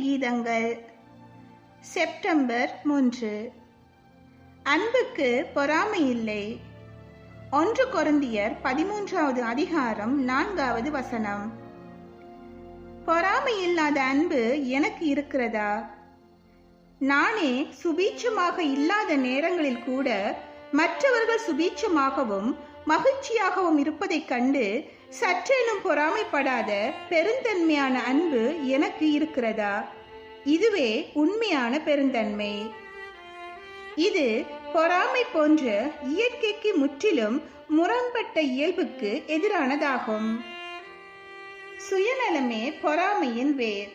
கீதங்கள். September மூன்று. அன்புக்கு பொறாமை இல்லை ஒன்று கொருந்தியர் பதிமூன்றாவது அதிகாரம் நான்காவது வசனம். பொறாமை இல்லாத அன்பு எனக்கு இருக்கிறதா? நானே சுபீட்சமாக இல்லாத நேரங்களில் கூட மற்றவர்கள் சுபீட்சமாகவும் மகிழ்ச்சியாகவும் இருப்பதைக் கண்டு சற்றேனும் பொறாமைப்படாத பெருந்தன்மையான அன்பு எனக்கு இருக்கிறதா? இதுவே உண்மையான பெருந்தன்மை. இது பொறாமை போன்ற இயற்கைக்கு முற்றிலும் முரண்பட்ட இயல்புக்கு எதிரானதாகும். சுயநலமே பொறாமையின் வேர்.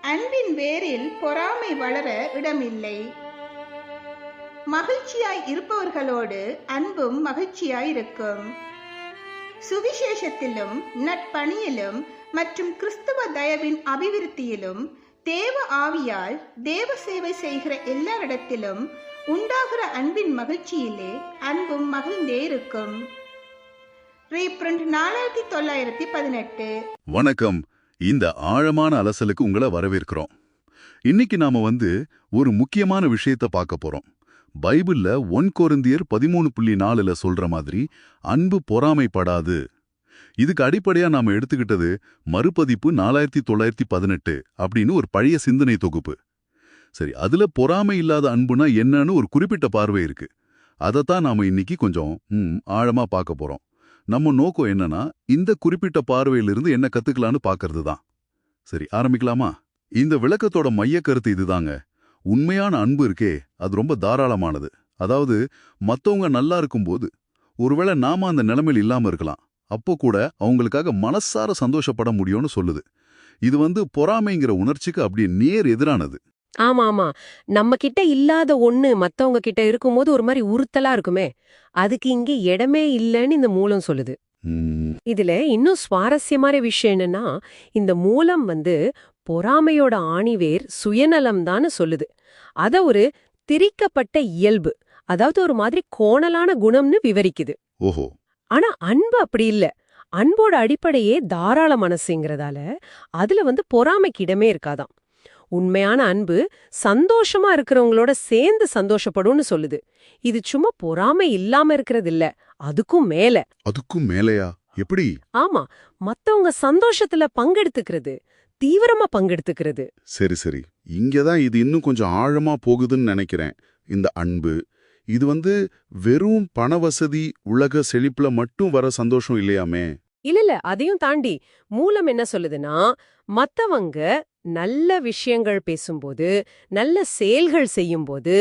அன்பின் வேரில் பொறாமை வளர இடமில்லை. மகிழ்ச்சியாய் இருப்பவர்களோடு அன்பும் மகிழ்ச்சியாய் இருக்கும். சுவிசேஷத்திலும் நட்பணியிலும் மற்றும் கிறிஸ்துவ தயவின் அபிவிருத்தியிலும் தேவ ஆவியால் தேவ சேவை செய்கிற எல்லாரிடத்திலும் உண்டாகிற அன்பின் மகிழ்ச்சியிலே அன்பும் மகிழ்ந்தே இருக்கும். ரீப்ரிண்ட் நாலாயிரத்தி தொள்ளாயிரத்தி பதினெட்டு. வணக்கம். இந்த ஆழமான அலசலுக்கு உங்களை வரவேற்கிறோம். இன்னைக்கு நாம வந்து ஒரு முக்கியமான விஷயத்தை பார்க்க போறோம். பைபிள்ல ஒன் கோருந்தியர் பதிமூணு புள்ளி நாலுல சொல்ற மாதிரி அன்பு பொறாமைப்படாது. இதுக்கு அடிப்படையா நாம எடுத்துக்கிட்டது மறுபதிப்பு நாலாயிரத்தி தொள்ளாயிரத்தி பதினெட்டு அப்படின்னு ஒரு பழைய சிந்தனை தொகுப்பு. சரி அதுல பொறாமை இல்லாத அன்புனா என்னன்னு ஒரு குறிப்பிட்ட பார்வை இருக்கு. அதைத்தான் நாம இன்னைக்கு கொஞ்சம் ம், ஆழமா பார்க்க போறோம். நம்ம நோக்கம் என்னன்னா இந்த குறிப்பிட்ட பார்வையிலிருந்து என்ன கத்துக்கலான்னு பார்க்கறது தான் சரி ஆரம்பிக்கலாமா? இந்த விளக்கத்தோட மைய கருத்து இதுதாங்க. உண்மையான அன்பு இருக்கே அது ரொம்ப தாராளமானது. அதாவது மத்தவங்க நல்லா இருக்கும்போது ஒருவேளை நாம அந்த நிலைமையில் இல்லாம இருக்கலாம். அப்போ கூட அவங்களுக்காக மனசார சந்தோஷப்பட முடியும்னு சொல்லுது. இது வந்து பொறாமைங்கிற உணர்ச்சிக்கு அப்படியே நேர் எதிரானது. ஆமா ஆமா நம்ம கிட்ட இல்லாத ஒண்ணு மத்தவங்க கிட்ட இருக்கும்போது ஒரு மாதிரி உறுத்தலா இருக்குமே. அதுக்கு இங்க இடமே இல்லைன்னு இந்த மூலம் சொல்லுது. இதுல இன்னும் சுவாரஸ்யமான விஷயம் என்னன்னா இந்த மூலம் வந்து பொறாமையோட ஆணிவேர் சுயநலம் சொல்லுது. அத ஒரு திரிக்கப்பட்ட இயல்பு அதாவது ஒரு மாதிரி கோணலான குணம்னு விவரிக்குது. ஓஹோ. ஆனா அன்பு அப்படி இல்ல. அன்போட அடிப்படையே தாராள மனசுங்கிறதால அதுல வந்து பொறாமைக்கு இடமே இருக்காதாம். உண்மையான அன்பு சந்தோஷமா இருக்கிறவங்களோட சேர்ந்து சந்தோஷப்படும்னு சொல்லுது. இது சும்மா பொறாமை இல்லாம இருக்கிறது இல்ல அதுக்கும் மேல. அதுக்கும் மேலையா? எப்படி? ஆமா மத்தவங்க சந்தோஷத்துல பங்கெடுத்துக்கிறது தீவிரமா பங்கெடுத்துக்கிறது. சரி சரி. இங்கதான் இது இன்னும் கொஞ்சம் ஆழமா போகுதுன்னு நினைக்கிறேன் இந்த அன்பு. இது வந்து வெறும் பண வசதி உலக செழிப்புல மட்டும் வர சந்தோஷம் இல்லையாமே? இல்ல இல்ல. அதையும் தாண்டி மூலம் என்ன சொல்லுதுன்னா மத்தவங்க நல்ல விஷயங்கள் பேசும்போது நல்ல செயல்கள் செய்யும்போது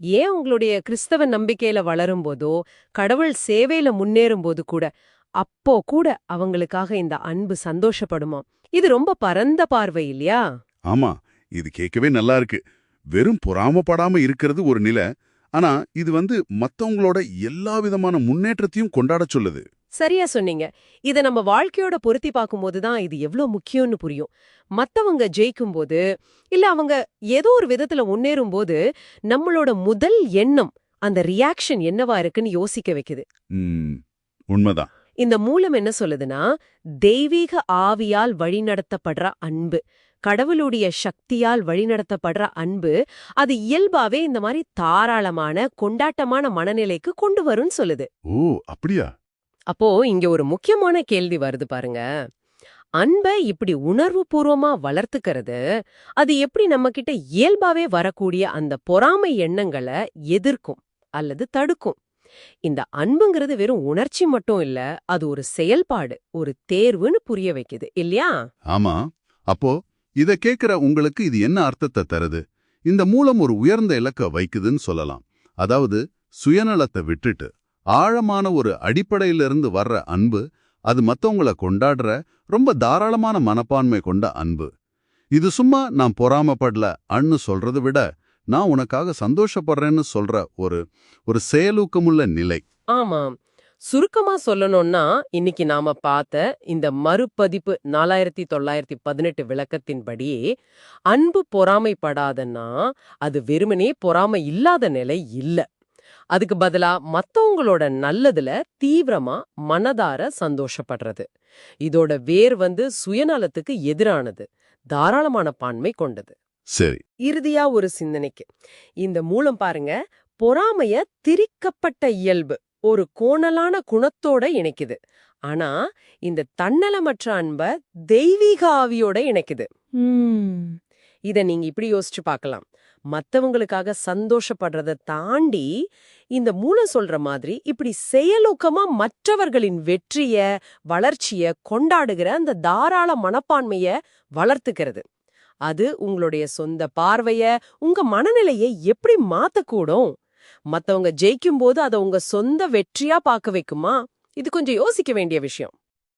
ஏன் உங்களுடைய கிறிஸ்தவ நம்பிக்கையில வளரும் போதோ கடவுள் சேவையில முன்னேறும் போது கூட அப்போ கூட அவங்களுக்காக இந்த அன்பு சந்தோஷப்படுமாம் இது ரொம்ப பரந்த பார்வை இல்லையா? ஆமா இது கேட்கவே நல்லா இருக்கு. வெறும் பொறாமப்படாம இருக்கிறது ஒரு நிலை. ஆனா இது வந்து மத்தவங்களோட எல்லா விதமான முன்னேற்றத்தையும் கொண்டாடச் சொல்லுது. சரியா சொன்னீங்க. இத நம்ம வாழ்க்கையோட பொருத்தி பார்க்கும்போது தான் இது எவ்ளோ முக்கியம்னு புரியும். மத்தவங்க ஜெயிக்கும்போது இல்ல அவங்க ஏதோ ஒரு விதத்துல முன்னேறும் போது நம்மளோட முதல் எண்ணம் அந்த ரியாக்ஷன் என்னவா இருக்குன்னு யோசிக்க வைக்குது. உண்மைதான். இந்த மூலம் என்ன சொல்லுதுன்னா தெய்வீக ஆவியால் வழிநடத்தப்படுற அன்பு கடவுளுடைய சக்தியால் வழிநடத்தப்படுற அன்பு அது இயல்பாவே இந்த மாதிரி தாராளமான கொண்டாட்டமான மனநிலைக்கு கொண்டு வரும்னு சொல்லுது. ஓ அப்படியா? அப்போ இங்க ஒரு முக்கியமான கேள்வி வருது பாருங்க. அன்பை இப்படி உணர்வுபூர்வமா வளர்த்துக்கிறது அது எப்படி நம்ம கிட்ட இயல்பாவே வரக்கூடிய அந்த பொறாமை எண்ணங்களை எதிர்க்கும் அல்லது தடுக்கும்? இந்த அன்புங்கிறது வெறும் உணர்ச்சி மட்டும் இல்ல அது ஒரு செயல்பாடு ஒரு தேர்வுன்னு புரிய வைக்குது இல்லையா? ஆமா. அப்போ இத கேக்குற உங்களுக்கு இது என்ன அர்த்தத்தை தருது? இந்த மூலம் ஒரு உயர்ந்த இலக்க வைக்குதுன்னு சொல்லலாம். அதாவது சுயநலத்தை விட்டுட்டு ஆழமான ஒரு அடிப்படையிலிருந்து வர்ற அன்பு அது மத்தவங்கள கொண்டாடுற ரொம்ப தாராளமான மனப்பான்மை கொண்ட அன்பு. இது சும்மா நான் பொறாமப்படல அன்னு சொல்றதை விட நான் உனக்காக சந்தோஷப்படுறேன்னு சொல்ற ஒரு ஒரு செயலூக்கமுள்ள நிலை. ஆமாம். சுருக்கமா சொல்லணும்னா இன்னைக்கு நாம பார்த்த இந்த மறுபதிப்பு நாலாயிரத்தி தொள்ளாயிரத்தி பதினெட்டு விளக்கத்தின்படியே அன்பு பொறாமைப்படாதன்னா அது வெறுமனே பொறாமை இல்லாத நிலை இல்ல. அதுக்கு பதிலா மத்தவங்களோட நல்லதுல தீவிரமா மனதார சந்தோஷப்படுறது. இதோட வேர் வந்து சுயநலத்துக்கு எதிரானது தாராளமான பான்மை கொண்டது. சரி. இறுதியா ஒரு சிந்தனைக்கு. இந்த மூலம் பாருங்க பொறாமைய திரிக்கப்பட்ட இயல்பு ஒரு கோணலான குணத்தோட இணைக்குது. ஆனா இந்த தன்னலமற்ற அன்ப தெய்வீக ஆவியோட இணைக்குது இத நீங்க இப்படி யோசிச்சு பார்க்கலாம் மத்தவங்களுக்காக சந்தோஷப்படுறத தாண்டி இந்த மூலம் சொல்ற மாதிரி இப்படி செயலூக்கமா மற்றவர்களின் வெற்றிய வளர்ச்சிய கொண்டாடுகிற அந்த தாராள மனப்பான்மைய வளர்த்துக்கிறது. அது உங்களுடைய சொந்த பார்வைய உங்க மனநிலையை எப்படி மாத்தக்கூடும்? மத்தவங்க ஜெயிக்கும் போது அதை உங்க சொந்த வெற்றியா பார்க்க வைக்குமா? இது கொஞ்சம் யோசிக்க வேண்டிய விஷயம்.